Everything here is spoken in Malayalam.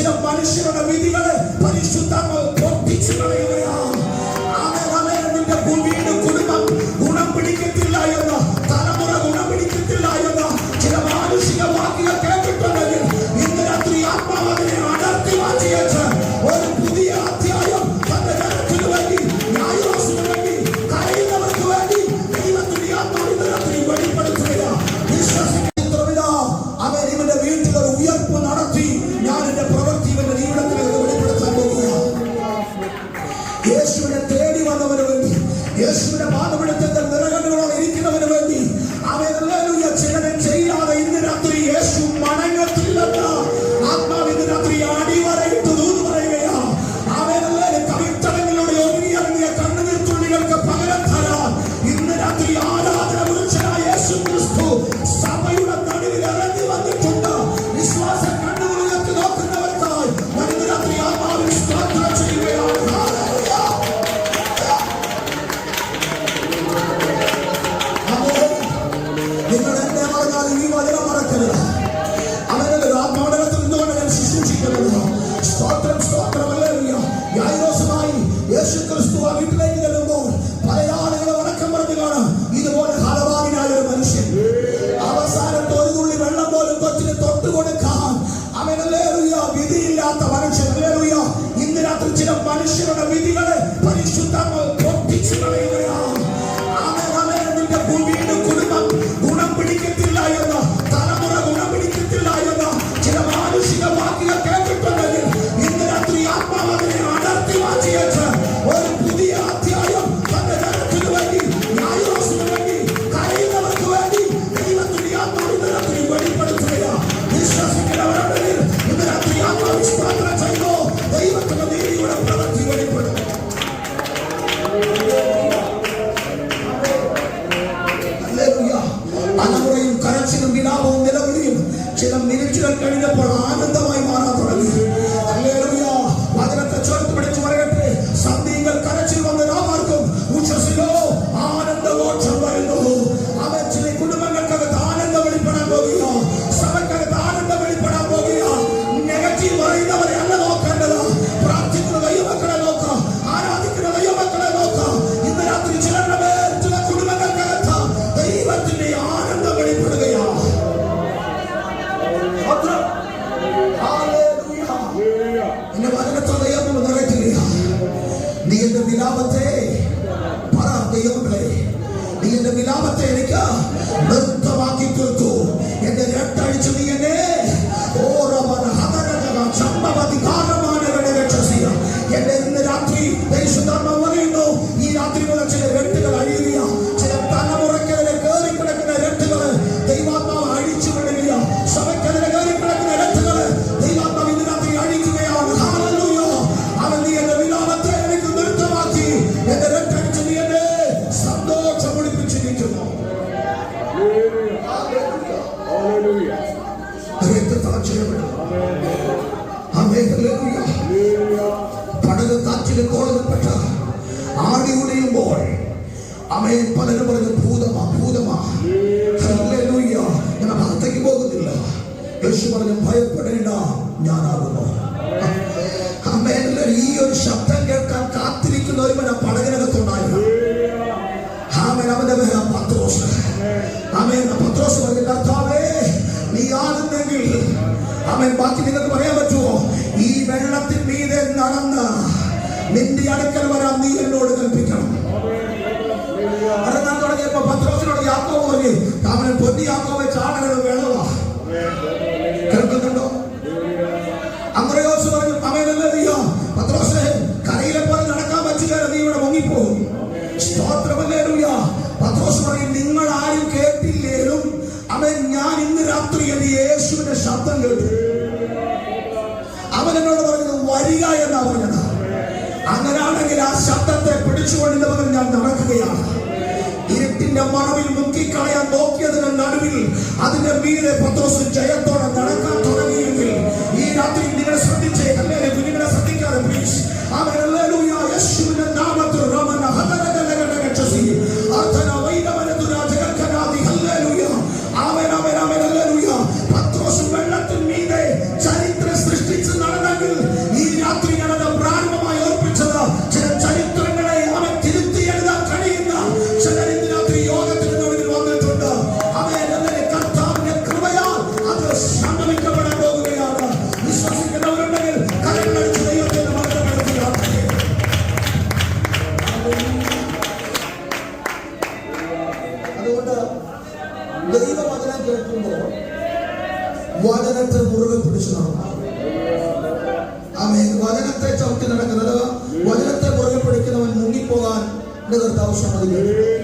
ചില മനുഷ്യരുടെ വിധി മനുഷ്യരുടെ വിധികളെ പരീക്ഷ നീ എന്റെ വിലാപത്തെ പറ ദൈവങ്ങളെ നീ എന്റെ വിലാപത്തെ എനിക്ക് നൃത്തമാക്കി തീർത്തു. ചില കോളപ്പെട്ട ആടി ഉടയുമ്പോൾ അമ്മയെ പലരും പറഞ്ഞു ഭൂതമാ ഭൂതമാ ഞാൻ അർത്ഥയ്ക്ക് പോകുന്നില്ല. യേശു പറഞ്ഞു ഭയപ്പെടേണ്ട ഞാനാകുന്നു. അമ്മേന്റെ ഈ ഒരു ശബ്ദം കേൾക്കാൻ കാത്തിരിക്കുന്ന ഒരു മന പടകിനകത്തുണ്ടായിരുന്നു. പത്രോസ്. കർത്താവേ നീ ആകുന്നെങ്കിൽ നിങ്ങൾക്ക് പറയാൻ പറ്റൂ നിന്റെ അടുക്കൽ വരാൻ നീ എന്നോട് കൽപ്പിക്കണം. തുടങ്ങിയപ്പോ പത്രോസിനോട് യാക്കോ പറഞ്ഞു അവനെ പൊന്നി യാക്കോ വെച്ച അതിന്റെ മീതെ പത്രോസ് ജയത്തോടെ നടക്കാത്തത് വചനത്തെ മുറുകെ പിടിച്ചു നടക്കണം വചനത്തെ ചവിട്ടി നടക്കുന്നത് വചനത്തെ മുറുകെ പിടിക്കുന്നവൻ മുങ്ങിപ്പോകാൻ കർത്താവ് സമ്മതിക്കുന്നു